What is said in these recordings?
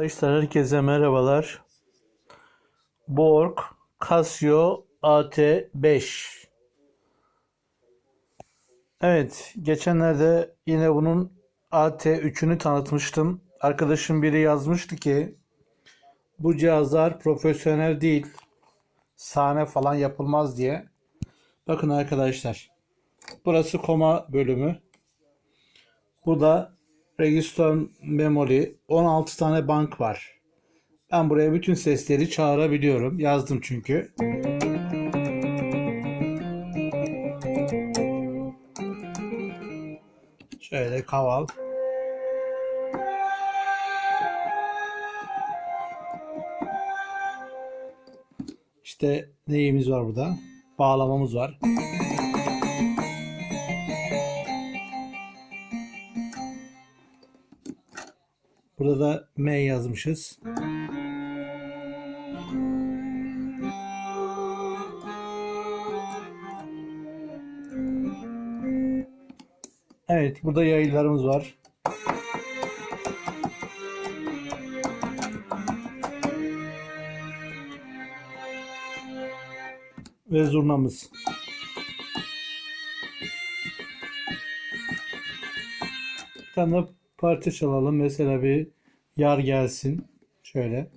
Arkadaşlar herkese merhabalar. Borg Casio AT5. Evet, geçenlerde yine bunun AT3'ünü tanıtmıştım. Arkadaşım biri yazmıştı ki bu cihazlar profesyonel değil. Sahne falan yapılmaz diye. Bakın arkadaşlar. Burası koma bölümü. Bu da register memory 16 tane bank var. Ben buraya bütün sesleri çağırabiliyorum. Yazdım çünkü. Şöyle kaval. İşte neyimiz var burada? Bağlamamız var. Burada da M yazmışız. Evet, burada yaylılarımız var. Ve zurnamız. Bir tane parça çalalım. Mesela bir yar gelsin. Şöyle.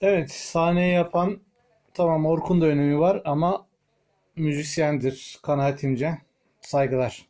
Evet, sahneyi yapan tamam Orkun da önemi var ama müzisyendir kanaatimce. Saygılar.